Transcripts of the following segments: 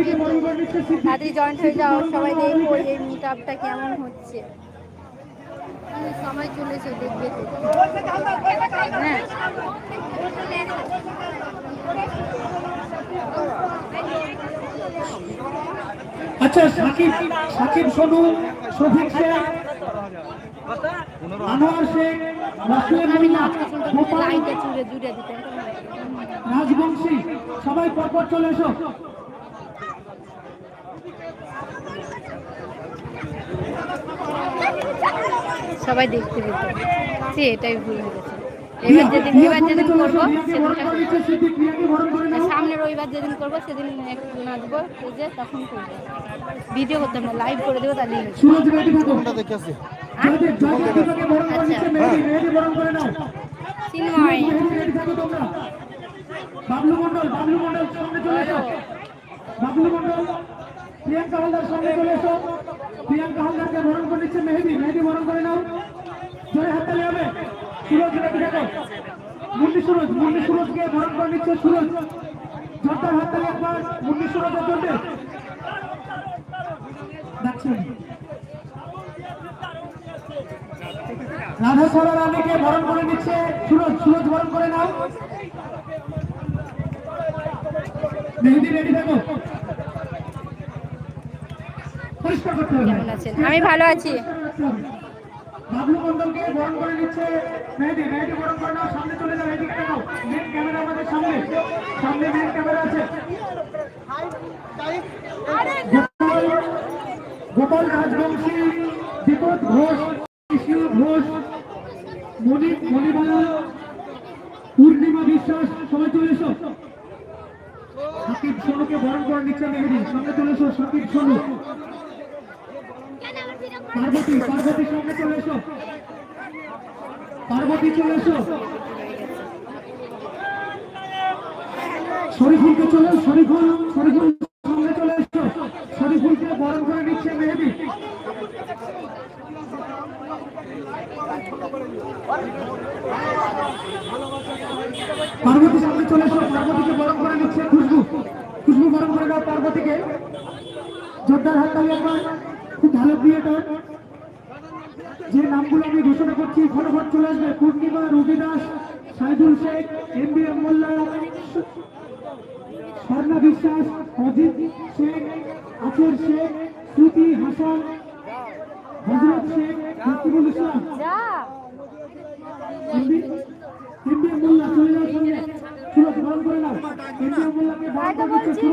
তাড়াতাড়ি জয়েন্ট হয়ে যাও সবাই দেখব এই মিট আপটা কেমন হচ্ছে। সময় চলেছে দেখবে হ্যাঁ। আচ্ছা সাকিব সাকিব সোনু শফিক শেখ আনোয়ার শেখ রাজবংশী সবাই পরপর চলে এসো। সবাই দেখতে পেত সে এটাই ভুল হয়ে গেছে। এবার যেদিন এবার যেদিন করব সামনে রবিবার যেদিন করব সেদিন একটু নাচবো যে তখন করব। ভিডিও করতাম না লাইভ করে দেবো তাহলে বরণ করে নাও। চিন্ময় মেহেদি রেডি থাকো তোমরা। বাবলু মন্ডল বাবলু মন্ডল সামনে চলে এসো। বাবলু মন্ডল প্রিয়াঙ্কা হালদার সামনে চলে এসো। প্রিয়াঙ্কা হালদারকে বরণ করে নিচ্ছে মেহেদি। মেহেদি বরণ করে নাও। জোরে হাততালি হবে। সুরজ রেডি থাকো মুন্নি সুরজ, মুন্নি সুরজকে বরণ করে নিচ্ছে সুরজ। জোরদার হাততালি একবার। মুন্নি সুরজের জন্য রাধা সরা রানীকে বরণ করে নিচ্ছে সুরজ। সুরজ বরণ করে নাও। মেহেদি রেডি থাকো। সামনে সামনে। মেন ক্যামেরা আছে। গোপাল রাজবংশী, দীপক ঘোষ ঘোষ, মণি মণিমালা পূর্ণিমা বিশ্বাস, সবাই চলে এসো। সাকিব সোনুকে বরণ করে নিচ্ছে সামনে চলে এসো, সাকিব সোনু। পার্বতী পার্বতী সামনে চলে এসো। পার্বতী চলে এসো। শরীফুলকে চলে, শরীফুল শরীফুল সামনে চলে এসো। শরীফুলকে বরণ করে নিচ্ছে মেহেদি। পার্বতী সামনে চলে এসো, পার্বতীকে বরণ করে নিচ্ছে খুশবু। খুশবু বরণ করে দাও পার্বতীকে। জোরদার হাত তালি একবার। ভালো ক্রিয়েটর যে নামগুলো আমি ঘোষণা করছি ফটোফট চলে আসবে। Purnima Ruby Das Saidul Sheikh M B M Molla Swarna Biswas Ajit Sheikh আচর শেখ শ্রুতি হাসান হজরত শেখ রকিবুল ইসলাম। যা। এম বি এম মোল্লা চলে যাও সামনে। সুরজ বরণ করে নাও। মোল্লাকে বরণ করে দিচ্ছে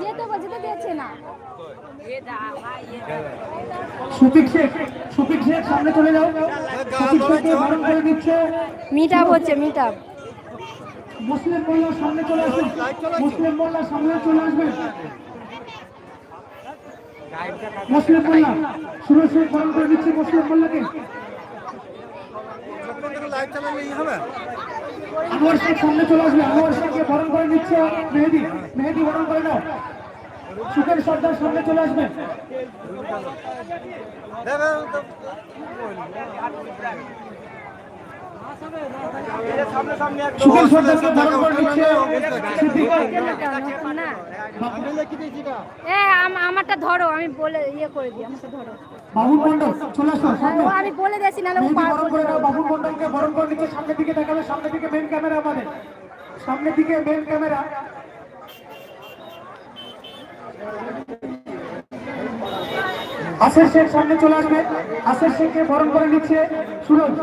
যেতে বলছি তো দিচ্ছে না। শফিক শেখ শফিক শেখ সামনে চলে যাও। শফিক শেখকে বরণ করে দিচ্ছে। মিট আপ হচ্ছে মিট আপ মুসলিম মোল্লা সামনে চলে আসুন। মুসলিম মোল্লা সামনে চলে আসবেন। মুসলিম মোল্লা সুরজ শেখ বরণ করে দিচ্ছে মুসলিম মোল্লাকে। আনোয়ার শেখ সামনে চলে আসবে। আনোয়ার শেখকে বরণ করে নিচ্ছে মেহেদি মেহেদি বরণ করে নাও সুখের সর্দার সামনে চলে আসবেন। সুখের সর্দারকে বরণ করে নিচ্ছে না আমারটা ধরো আমি বলে ইয়ে করে দিই আমাকে ধরো। বাবুল মন্ডল চলে আসো আমি বলে দিয়েছি নাহলে ও বরণ করে নাও মন্ডলকে বরণ করে নিচ্ছে সামনের দিকে দেখাবে সামনের দিকে মেন ক্যামেরা আমাদের। সামনের দিকে মেন ক্যামেরা আসের শেখ সামনে চলে আসবে। আসের শেখকে বরণ করে নিচ্ছে সুরজ।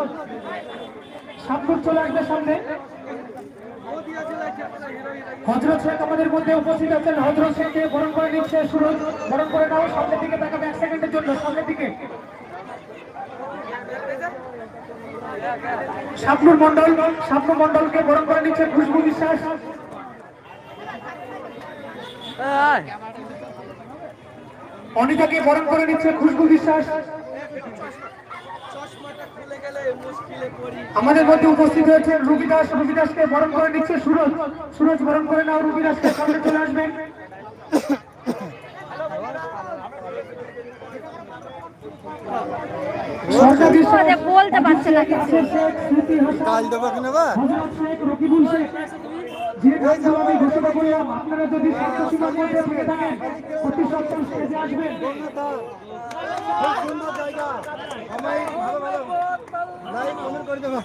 সাতপুর চলে আসবে সামনে। হজরত শেখ আমাদের মধ্যে উপস্থিত আছেন। হজরত শেখকে বরণ করে নিচ্ছে সুরজ। বরণ করে নাও, সামনের দিকে দেখাবে এক সেকেন্ডের জন্য, সামনের দিকে। শাবনুর মন্ডল শাবনু মন্ডলকে বরণ করে নিচ্ছে খুশবু বিশ্বাস অনিতাকে বরণ করে নিচ্ছে খুশবু বিশ্বাস। আমাদের মধ্যে উপস্থিত হয়েছে রুবি দাস রুবি দাসকে বরণ করে নিচ্ছে সুরজ। সুরজ বরণ করে নাও রুবি দাসকে সামনে চলে আসবেন বলতে পারছে না যে গাছগুলো আমি ঘোষণা করলাম আপনারা যদি স্বাস্থ্য মধ্যে থেকে থাকেন অতি সত্তর স্টেজে আসবেন। সুন্দর জায়গা। সবাই ভালো ভালো। লাইক কমেন্ট করে দেবো।